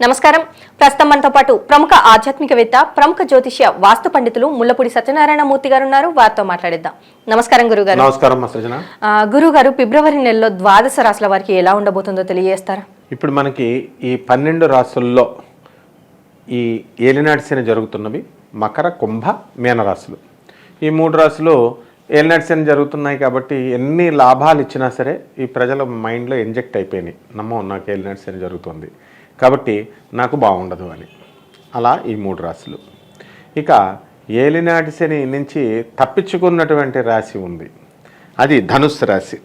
నమస్కారం. ప్రస్తుతం మనతో పాటు ప్రముఖ ఆధ్యాత్మికవేత్త ప్రముఖ జ్యోతిష్య వాస్తు పండితులు ముల్లపూడి సత్యనారాయణ మూర్తి గారు ఉన్నారు. వారితో మాట్లాడిద్దాం. నమస్కారం గురుగారు. నమస్కారం మా సృజన ఆ, గురుగారు ఫిబ్రవరి నెలలో ద్వాదశ రాశుల వారికి ఎలా ఉండబోతుందో తెలియజేస్తారా? ఇప్పుడు మనకి ఈ పన్నెండు రాసుల్లో ఈ ఏలినాటి శని జరుగుతున్నవి. మకర కుంభ మీన రాశులు. ఈ మూడు రాశులు ఏలినాటి శని జరుగుతున్నాయి కాబట్టి ఎన్ని లాభాలు ఇచ్చినా సరే ఈ ప్రజల మైండ్లో ఇంజెక్ట్ అయిపోయినాయి. నమ్మో నాకు ఏలినాటి శని జరుగుతుంది. కాబట్టి నాకు బాగుండదు అని. అలా ఈ మూడు రాశులు. ఇక ఏలినాటి శని నుంచి తప్పించుకున్నటువంటి రాశి ఉంది. అది ధనుస్సు రాశి.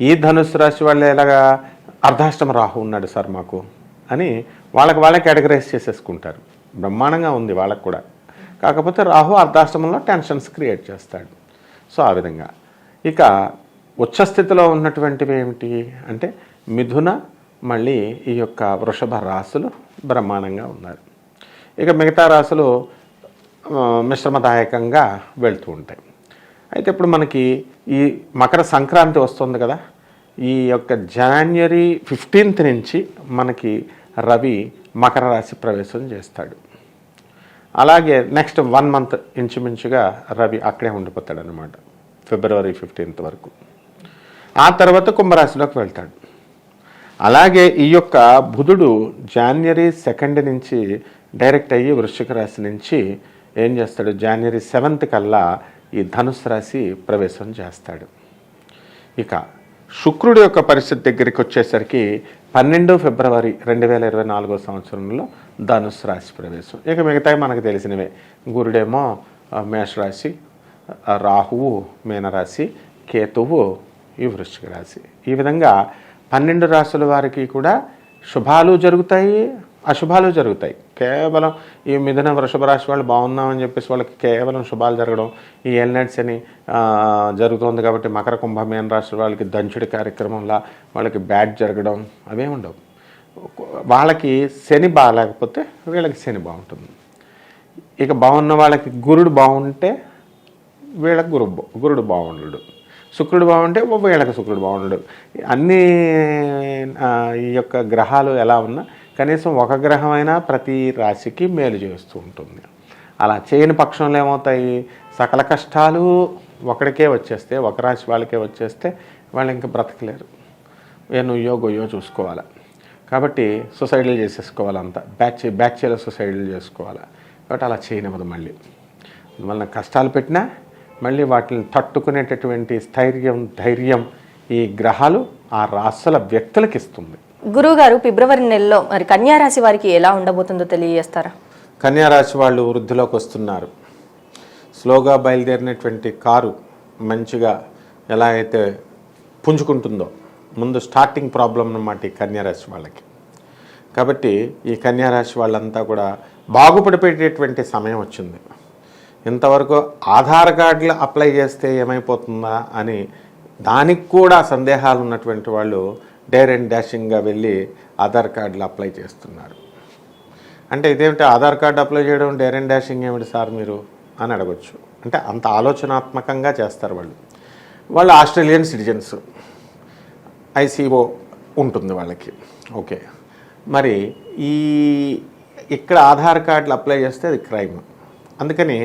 ఈ ధనుస్సు రాశి వాళ్ళు ఎలాగా అర్ధాష్టమ రాహు ఉన్నాడు సార్ మాకు అని వాళ్ళకి వాళ్ళకి కేటగరైజ్ చేసేసుకుంటారు. బ్రహ్మాండంగా ఉంది వాళ్ళకు కూడా. కాకపోతే రాహు అర్ధాష్టమంలో టెన్షన్స్ క్రియేట్ చేస్తాడు. సో ఆ విధంగా. ఇక ఉచ్చస్థితిలో ఉన్నటువంటివి ఏమిటి? అంటే మిథున మళ్ళీ ఈ యొక్క వృషభ రాశులు బ్రహ్మాండంగా ఉన్నారు. ఇక మిగతా రాశులు మిశ్రమదాయకంగా వెళ్తూ ఉంటాయి. అయితే ఇప్పుడు మనకి ఈ మకర సంక్రాంతి వస్తుంది కదా ఈ యొక్క జనవరి ఫిఫ్టీన్త్ నుంచి మనకి రవి మకర రాశి ప్రవేశం చేస్తాడు. అలాగే నెక్స్ట్ వన్ మంత్ ఇంచుమించుగా రవి అక్కడే ఉండిపోతాడు అనమాట ఫిబ్రవరి ఫిఫ్టీన్త్ వరకు. ఆ తర్వాత కుంభరాశిలోకి వెళ్తాడు. అలాగే ఈ యొక్క బుధుడు జాన్వరి సెకండ్ నుంచి డైరెక్ట్ అయ్యి వృశ్చిక రాశి నుంచి ఏం చేస్తాడు? జాన్వరి సెవెంత్ కల్లా ఈ ధనుసు రాశి ప్రవేశం చేస్తాడు. ఇక శుక్రుడి యొక్క పరిస్థితి దగ్గరికి వచ్చేసరికి పన్నెండు ఫిబ్రవరి రెండు వేల ఇరవై నాలుగో సంవత్సరంలో ధనుసు రాశి ప్రవేశం. ఇక మిగతావి మనకు తెలిసినవే. గురుడేమో మేషరాశి రాహువు మీనరాశి కేతువు ఈ వృశ్చిక రాశి. ఈ విధంగా పన్నెండు రాసుల వారికి కూడా శుభాలు జరుగుతాయి అశుభాలు జరుగుతాయి. కేవలం ఈ మిథున వృషభ రాశి వాళ్ళు బాగున్నామని చెప్పేసి వాళ్ళకి కేవలం శుభాలు జరగడం ఈ ఎల్నెట్స్ అని జరుగుతుంది కాబట్టి మకర కుంభమేన రాశి వాళ్ళకి దంచుడి కార్యక్రమంలా వాళ్ళకి బ్యాడ్ జరగడం అవే ఉండవు. వాళ్ళకి శని బాగాలేకపోతే వీళ్ళకి శని బాగుంటుంది. ఇక బాగున్న వాళ్ళకి గురుడు బాగుంటే వీళ్ళకి గురు గురుడు బాగుండడు. శుక్రుడు బాగుంటే వీళ్ళకి శుక్రుడు బాగుండడు. అన్ని ఈ యొక్క గ్రహాలు ఎలా ఉన్నా కనీసం ఒక గ్రహమైనా ప్రతి రాశికి మేలు చేస్తూ ఉంటుంది. అలా చేయని పక్షంలో ఏమవుతాయి? సకల కష్టాలు ఒకడికే వచ్చేస్తే ఒక రాశి వాళ్ళకే వచ్చేస్తే వాళ్ళు ఇంకా బ్రతకలేరు. ఏ నువ్వో చూసుకోవాలి. కాబట్టి సొసైడీలు చేసేసుకోవాలంతా. బ్యాచ్ బ్యాచ్లో సొసైడీలు చేసుకోవాలి. కాబట్టి అలా చేయనివ్వదు మళ్ళీ. అందువలన కష్టాలు పెట్టినా మళ్ళీ వాటిని తట్టుకునేటటువంటి స్థైర్యం ధైర్యం ఈ గ్రహాలు ఆ రాశుల వ్యక్తులకు ఇస్తుంది. గురువుగారు ఫిబ్రవరి నెలలో మరి కన్యా రాశి వారికి ఎలా ఉండబోతుందో తెలియజేస్తారా? కన్యారాశి వాళ్ళు వృద్ధిలోకి వస్తున్నారు. స్లోగా బయలుదేరినటువంటి కారు మంచిగా ఎలా అయితే పుంజుకుంటుందో ముందు స్టార్టింగ్ ప్రాబ్లం అన్నమాట ఈ కన్యారాశి వాళ్ళకి. కాబట్టి ఈ కన్యారాశి వాళ్ళంతా కూడా బాగుపడిపోయేటటువంటి సమయం వచ్చింది. ఇంతవరకు ఆధార్ కార్డులు అప్లై చేస్తే ఏమైపోతుందా అని దానికి కూడా సందేహాలు ఉన్నటువంటి వాళ్ళు డేర్ అండ్ డాషింగ్గా వెళ్ళి ఆధార్ కార్డులు అప్లై చేస్తున్నారు. అంటే ఇదేమిటి? ఆధార్ కార్డు అప్లై చేయడం డేర్ అండ్ డాషింగ్ ఏమిటి సార్ మీరు అని అడగచ్చు. అంటే అంత ఆలోచనాత్మకంగా చేస్తారు వాళ్ళు. వాళ్ళు ఆస్ట్రేలియన్ సిటిజన్స్. ఐసీఓ ఉంటుంది వాళ్ళకి. ఓకే. మరి ఈ ఇక్కడ ఆధార్ కార్డులు అప్లై చేస్తే అది క్రైమ్. అందుకని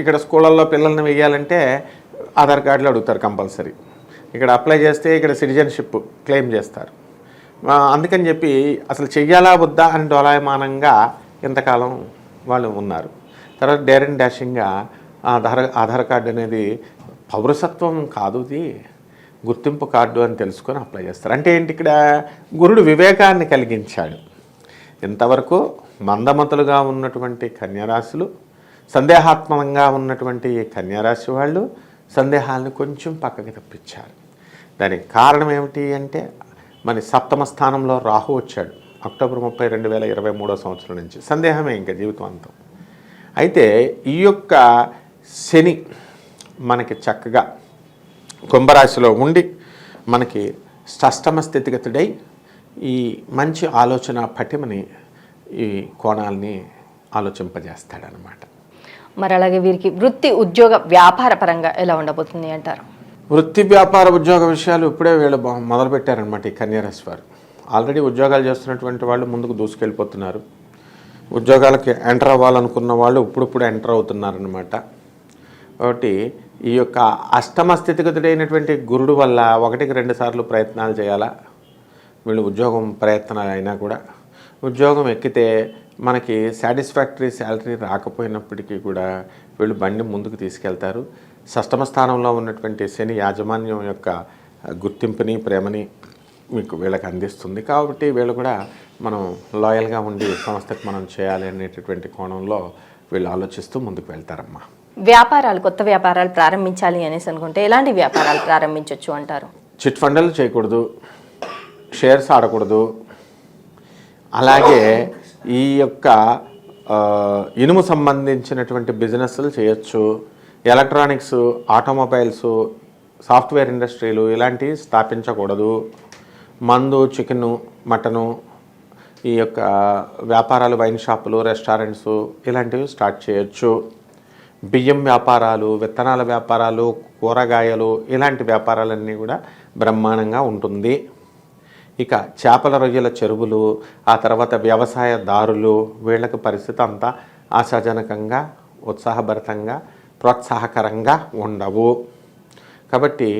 ఇక్కడ స్కూళ్ళల్లో పిల్లల్ని వేయాలంటే ఆధార్ కార్డులు అడుగుతారు కంపల్సరీ. ఇక్కడ అప్లై చేస్తే ఇక్కడ సిటిజన్షిప్ క్లెయిమ్ చేస్తారు. అందుకని చెప్పి అసలు చెయ్యాలా వద్దా అని డోలాయమానంగా ఇంతకాలం వాళ్ళు ఉన్నారు. తర్వాత డేర్ అండ్ డాషింగ్గా ఆధార్ ఆధార్ కార్డు అనేది పౌరసత్వం కాదు ఇది. గుర్తింపు కార్డు అని తెలుసుకొని అప్లై చేస్తారు. అంటే ఏంటి ఇక్కడ? గురుడు వివేకాన్ని కలిగించాడు. ఇంతవరకు మందమతులుగా ఉన్నటువంటి కన్యారాశులు సందేహాత్మకంగా ఉన్నటువంటి ఈ కన్యారాశి వాళ్ళు సందేహాలను కొంచెం పక్కకి తప్పించారు. దానికి కారణం ఏమిటి అంటే మన సప్తమ స్థానంలో రాహు వచ్చాడు అక్టోబర్ ముప్పై రెండు వేల ఇరవై మూడో సంవత్సరం నుంచి. సందేహమే ఇంకా జీవితం అంతం. అయితే ఈ యొక్క శని మనకి చక్కగా కుంభరాశిలో ఉండి మనకి షష్టమ స్థితిగతుడై ఈ మంచి ఆలోచన పటిమని ఈ కోణాలని ఆలోచింపజేస్తాడనమాట మరి అలాగే వీరికి వృత్తి ఉద్యోగ వ్యాపార పరంగా ఎలా ఉండబోతుంది అంటారు? వృత్తి వ్యాపార ఉద్యోగ విషయాలు ఇప్పుడే వీళ్ళు మొదలుపెట్టారనమాట ఈ కన్యారాశి వారు. ఆల్రెడీ ఉద్యోగాలు చేస్తున్నటువంటి వాళ్ళు ముందుకు దూసుకెళ్ళిపోతున్నారు. ఉద్యోగాలకి ఎంటర్ అవ్వాలనుకున్న వాళ్ళు ఇప్పుడిప్పుడు ఎంటర్ అవుతున్నారనమాట కాబట్టి ఈ యొక్క అష్టమ స్థితిగతుడైనటువంటి గురుడు వల్ల ఒకటికి రెండు సార్లు ప్రయత్నాలు చేయాలా? వీళ్ళు ఉద్యోగం ప్రయత్నాలు అయినా కూడా. ఉద్యోగం ఎక్కితే మనకి సాటిస్ఫాక్టరీ శాలరీ రాకపోయినప్పటికీ కూడా వీళ్ళు బండి ముందుకు తీసుకెళ్తారు. షష్టమ స్థానంలో ఉన్నటువంటి శని యాజమాన్యం యొక్క గుర్తింపుని ప్రేమని మీకు వీళ్ళకి అందిస్తుంది. కాబట్టి వీళ్ళు కూడా మనం లాయల్గా ఉండి సంస్థకి మనం చేయాలి అనేటటువంటి కోణంలో వీళ్ళు ఆలోచిస్తూ ముందుకు వెళ్తారమ్మా. వ్యాపారాలు కొత్త వ్యాపారాలు ప్రారంభించాలి అనేసి అనుకుంటే ఎలాంటి వ్యాపారాలు ప్రారంభించవచ్చు అంటారు? చిట్ ఫండ్లు చేయకూడదు. షేర్స్ ఆడకూడదు. అలాగే ఈ యొక్క ఇనుము సంబంధించినటువంటి బిజినెస్లు చేయొచ్చు. ఎలక్ట్రానిక్స్ ఆటోమొబైల్స్ సాఫ్ట్వేర్ ఇండస్ట్రీలు ఇలాంటివి స్థాపించకూడదు. మందు చికెను మటను ఈ యొక్క వ్యాపారాలు వైన్ షాపులు రెస్టారెంట్స్ ఇలాంటివి స్టార్ట్ చేయొచ్చు. బియ్యం వ్యాపారాలు విత్తనాల వ్యాపారాలు కూరగాయలు ఇలాంటి వ్యాపారాలన్నీ కూడా బ్రహ్మాండంగా ఉంటుంది. ఇక చేపల రొయ్యల చెరువులు ఆ తర్వాత వ్యవసాయదారులు వీళ్ళకి పరిస్థితి అంతా ఆశాజనకంగా ఉత్సాహభరితంగా ప్రోత్సాహకరంగా ఉండవు. కాబట్టి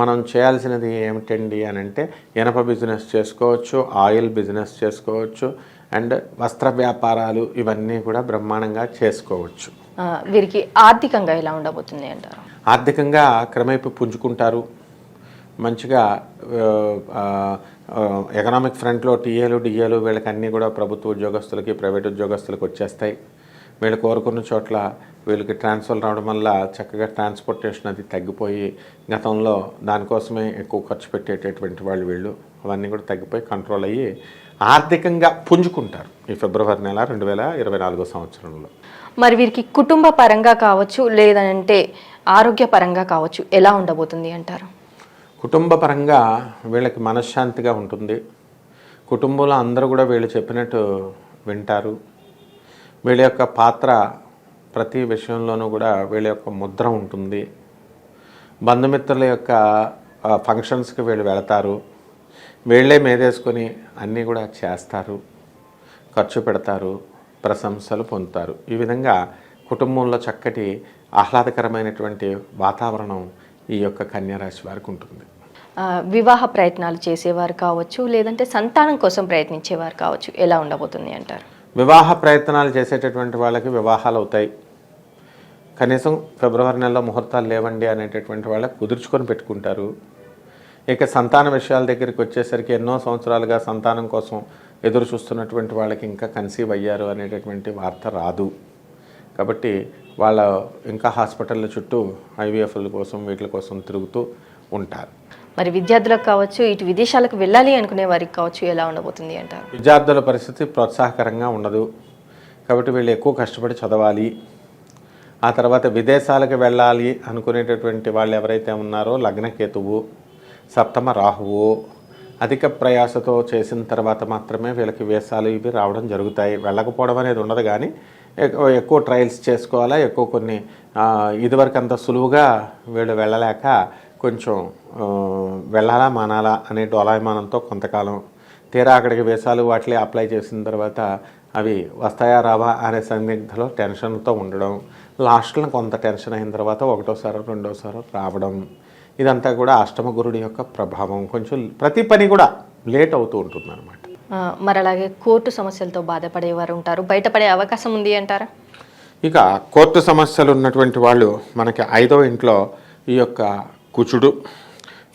మనం చేయాల్సినది ఏమిటండి అని అంటే ఇనప బిజినెస్ చేసుకోవచ్చు ఆయిల్ బిజినెస్ చేసుకోవచ్చు అండ్ వస్త్ర వ్యాపారాలు ఇవన్నీ కూడా బ్రహ్మాండంగా చేసుకోవచ్చు. వీరికి ఆర్థికంగా ఎలా ఉండబోతుంది అంటారు? ఆర్థికంగా క్రమేపీ పుంజుకుంటారు. మంచిగా ఎకనామిక్ ఫ్రంట్లో టీఏలు డిఏలు వీళ్ళకి అన్నీ కూడా ప్రభుత్వ ఉద్యోగస్తులకి ప్రైవేట్ ఉద్యోగస్తులకి వచ్చేస్తాయి. వీళ్ళు కోరుకున్న చోట్ల వీళ్ళకి ట్రాన్స్ఫర్ రావడం వల్ల చక్కగా ట్రాన్స్పోర్టేషన్ అది తగ్గిపోయి గతంలో దానికోసమే ఎక్కువ ఖర్చు పెట్టేటటువంటి వాళ్ళు వీళ్ళు. అవన్నీ కూడా తగ్గిపోయి కంట్రోల్ అయ్యి ఆర్థికంగా పుంజుకుంటారు ఈ ఫిబ్రవరి నెల రెండు వేల ఇరవై నాలుగో సంవత్సరంలో. మరి వీరికి కుటుంబ పరంగా కావచ్చు లేదంటే ఆరోగ్య పరంగా కావచ్చు ఎలా ఉండబోతుంది అంటారు? కుటుంబ పరంగా వీళ్ళకి మనశ్శాంతిగా ఉంటుంది. కుటుంబంలో అందరూ కూడా వీళ్ళు చెప్పినట్టు వింటారు. వీళ్ళ యొక్క పాత్ర ప్రతి విషయంలోనూ కూడా వీళ్ళ యొక్క ముద్ర ఉంటుంది. బంధుమిత్రుల యొక్క ఫంక్షన్స్కి వీళ్ళు వెళతారు. వీళ్ళే మేదేసుకొని అన్నీ కూడా చేస్తారు. ఖర్చు పెడతారు. ప్రశంసలు పొందుతారు. ఈ విధంగా కుటుంబంలో చక్కటి ఆహ్లాదకరమైనటువంటి వాతావరణం ఈ యొక్క కన్యారాశి వారికి ఉంటుంది. వివాహ ప్రయత్నాలు చేసేవారు కావచ్చు లేదంటే సంతానం కోసం ప్రయత్నించేవారు కావచ్చు ఎలా ఉండబోతుంది అంటారు? వివాహ ప్రయత్నాలు చేసేటటువంటి వాళ్ళకి వివాహాలు అవుతాయి. కనీసం ఫిబ్రవరి నెలలో ముహూర్తాలు లేవండి అనేటటువంటి వాళ్ళకి కుదుర్చుకొని పెట్టుకుంటారు. ఇక సంతాన విషయాల దగ్గరికి వచ్చేసరికి ఎన్నో సంవత్సరాలుగా సంతానం కోసం ఎదురు చూస్తున్నటువంటి వాళ్ళకి ఇంకా కన్సీవ్ అయ్యారు అనేటటువంటి వార్త రాదు. కాబట్టి వాళ్ళ ఇంకా హాస్పిటల్ చుట్టూ ఐవీఎఫ్ల కోసం వీటి కోసం తిరుగుతూ ఉంటారు. మరి విద్యార్థులకు కావచ్చు ఇటు విదేశాలకు వెళ్ళాలి అనుకునే వారికి కావచ్చు ఎలా ఉండబోతుంది అంటారు? విద్యార్థుల పరిస్థితి ప్రోత్సాహకరంగా ఉండదు. కాబట్టి వీళ్ళు ఎక్కువ కష్టపడి చదవాలి. ఆ తర్వాత విదేశాలకు వెళ్ళాలి అనుకునేటటువంటి వాళ్ళు ఎవరైతే ఉన్నారో లగ్నకేతువు సప్తమ రాహువు అధిక ప్రయాసతో చేసిన తర్వాత మాత్రమే వీళ్ళకి వేసాలు ఇవి రావడం జరుగుతాయి. వెళ్ళకపోవడం అనేది ఉండదు కానీ ఎక్కువ ఎక్కువ ట్రయల్స్ చేసుకోవాలా? ఎక్కువ కొన్ని ఇదివరకు అంత సులువుగా వీళ్ళు వెళ్ళలేక కొంచెం వెళ్ళాలా మానాలా అనే డోలాయమానంతో కొంతకాలం తీరా అక్కడికి వేసాలు వాటిని అప్లై చేసిన తర్వాత అవి వస్తాయా రావా అనే సందిగ్ధలో టెన్షన్తో ఉండడం లాస్ట్లో కొంత టెన్షన్ అయిన తర్వాత ఒకటోసారి రెండోసారి రావడం ఇదంతా కూడా అష్టమ గురుడి యొక్క ప్రభావం. కొంచెం ప్రతి పని కూడా లేట్ అవుతూ ఉంటుంది అనమాట మరి అలాగే కోర్టు సమస్యలతో బాధపడేవారు ఉంటారు బయటపడే అవకాశం ఉంది అంటారా? ఇక కోర్టు సమస్యలు ఉన్నటువంటి వాళ్ళు మనకి ఐదో ఇంట్లో ఈ యొక్క కుచుడు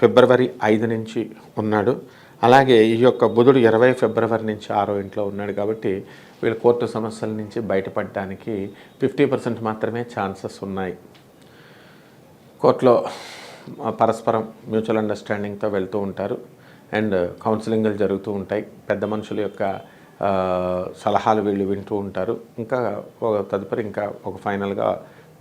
ఫిబ్రవరి ఐదు నుంచి ఉన్నాడు. అలాగే ఈ యొక్క బుధుడు ఇరవై ఫిబ్రవరి నుంచి ఆరో ఇంట్లో ఉన్నాడు కాబట్టి వీళ్ళు కోర్టు సమస్యల నుంచి బయటపడడానికి ఫిఫ్టీ పర్సెంట్ మాత్రమే ఛాన్సెస్ ఉన్నాయి. కోర్టులో పరస్పరం మ్యూచువల్ అండర్స్టాండింగ్తో వెళ్తూ ఉంటారు. అండ్ కౌన్సిలింగ్లు జరుగుతూ ఉంటాయి. పెద్ద మనుషుల యొక్క సలహాలు వీళ్ళు వింటూ ఉంటారు. ఇంకా ఒక తదుపరి ఇంకా ఒక ఫైనల్గా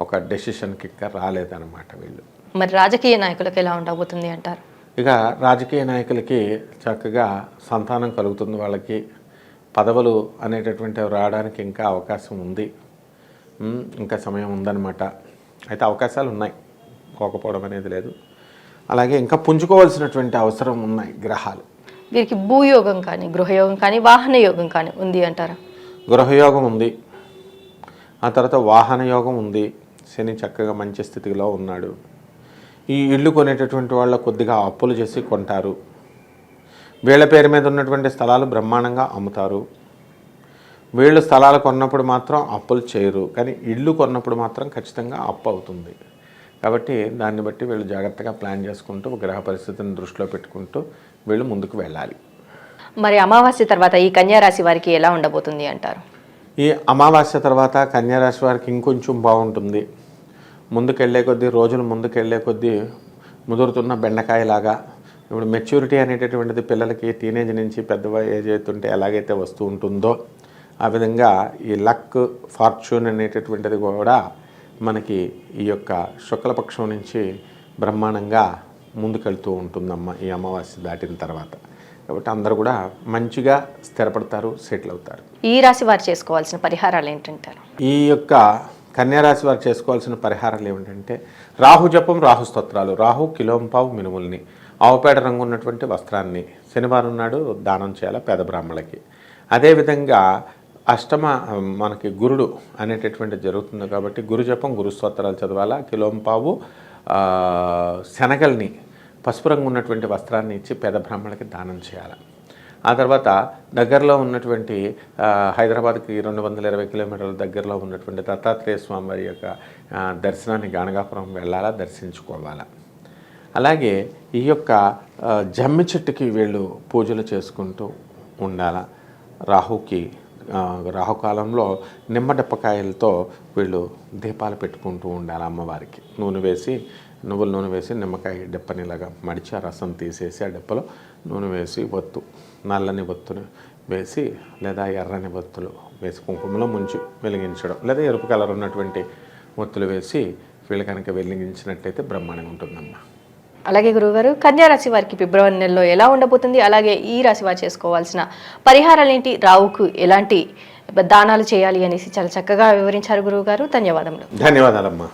ఒక డెసిషన్కి ఇంకా రాలేదన్నమాట వీళ్ళు. మరి రాజకీయ నాయకులకు ఎలా ఉండబోతుంది అంటారు? ఇక రాజకీయ నాయకులకి చక్కగా సంతానం కలుగుతుంది వాళ్ళకి. పదవులు అనేటటువంటివి రావడానికి ఇంకా అవకాశం ఉంది. ఇంకా సమయం ఉందన్నమాట. అయితే అవకాశాలు ఉన్నాయి. పోకపోవడం అనేది లేదు. అలాగే ఇంకా పుంజుకోవాల్సినటువంటి అవసరం ఉన్నాయి గ్రహాలు. వీరికి భూయోగం కానీ గృహయోగం కానీ వాహన యోగం కానీ ఉంది అంటారా? గృహయోగం ఉంది. ఆ తర్వాత వాహన యోగం ఉంది. శని చక్కగా మంచి స్థితిలో ఉన్నాడు. ఈ ఇల్లు కొనేటటువంటి వాళ్ళ కొద్దిగా అప్పులు చేసి కొంటారు. వీళ్ళ పేరు మీద ఉన్నటువంటి స్థలాలు బ్రహ్మాండంగా అమ్ముతారు. వీళ్ళు స్థలాలు కొన్నప్పుడు మాత్రం అప్పులు చేయరు. కానీ ఇల్లు కొన్నప్పుడు మాత్రం ఖచ్చితంగా అప్పు అవుతుంది. కాబట్టి దాన్ని బట్టి వీళ్ళు జాగ్రత్తగా ప్లాన్ చేసుకుంటూ గ్రహ పరిస్థితిని దృష్టిలో పెట్టుకుంటూ వీళ్ళు ముందుకు వెళ్ళాలి. మరి అమావాస్య తర్వాత ఈ కన్యా రాశి వారికి ఎలా ఉండబోతుంది అంటారు? ఈ అమావాస్య తర్వాత కన్యారాశి వారికి ఇంకొంచెం బాగుంటుంది. ముందుకెళ్ళే కొద్దీ రోజులు ముందుకెళ్ళే కొద్దీ ముదురుతున్న బెండకాయలాగా ఇప్పుడు మెచ్యూరిటీ అనేటటువంటిది పిల్లలకి టీనేజ్ నుంచి పెద్ద ఏజ్ అవుతుంటే ఎలాగైతే వస్తూ ఉంటుందో ఆ విధంగా ఈ లక్ ఫార్చ్యూన్ అనేటటువంటిది కూడా మనకి ఈ యొక్క శుక్లపక్షం నుంచి బ్రహ్మాండంగా ముందుకెళ్తూ ఉంటుందమ్మ ఈ అమావాస్య దాటిన తర్వాత. కాబట్టి అందరూ కూడా మంచిగా స్థిరపడతారు సెటిల్ అవుతారు. ఈ రాశి వారు చేసుకోవాల్సిన పరిహారాలు ఏంటంటారు? ఈ యొక్క కన్యారాశి వారు చేసుకోవాల్సిన పరిహారాలు ఏమిటంటే రాహు జపం రాహు స్తోత్రాలు. రాహు కిలోంపావు మినుముల్ని. ఆవుపేట రంగు ఉన్నటువంటి వస్త్రాన్ని శనివారం నాడు దానం చేయాలి పేద బ్రాహ్మణులకి. అదేవిధంగా అష్టమ మనకి గురుడు అనేటటువంటి జరుగుతుంది కాబట్టి గురు జపం గురు స్తోత్రాలు చదవాలా? కిలోంపావు శనగల్ని పసుపు రంగు ఉన్నటువంటి వస్త్రాన్ని ఇచ్చి పేద బ్రాహ్మణులకి దానం చేయాలి? ఆ తర్వాత దగ్గరలో ఉన్నటువంటి హైదరాబాద్కి రెండు వందల ఇరవై కిలోమీటర్ల దగ్గరలో ఉన్నటువంటి దత్తాత్రేయ స్వామి వారి యొక్క దర్శనాన్ని గానగాపురం వెళ్ళాలా? దర్శించుకోవాలా? అలాగే ఈ యొక్క జమ్మి చెట్టుకి వీళ్ళు పూజలు చేసుకుంటూ ఉండాలా? రాహుకి రాహుకాలంలో నిమ్మడప్పకాయలతో వీళ్ళు దీపాలు పెట్టుకుంటూ ఉండాలి అమ్మవారికి. నూనె వేసి నువ్వుల నూనె వేసి నిమ్మకాయ డెప్పనిలాగా మడిచి ఆ రసం తీసేసి ఆ డెప్పలో నూనె వేసి ఒత్తు నల్లని ఒత్తుని వేసి లేదా ఎర్రని ఒత్తులు వేసి కుంకుమలో ముంచి వెలిగించడం లేదా ఎరుపు కలర్ ఉన్నటువంటి ఒత్తులు వేసి వీళ్ళు కనుక వెలిగించినట్టయితే బ్రహ్మాండంగా ఉంటుందమ్మా. అలాగే గురువుగారు కన్యా రాశి వారికి ఫిబ్రవరి నెలలో ఎలా ఉండబోతుంది? అలాగే ఈ రాశి వారు చేసుకోవాల్సిన పరిహారాలు ఏంటి? రావుకు ఎలాంటి దానాలు చేయాలి అనేసి చాలా చక్కగా వివరించారు గురువుగారు. ధన్యవాదములు. ధన్యవాదాలమ్మా.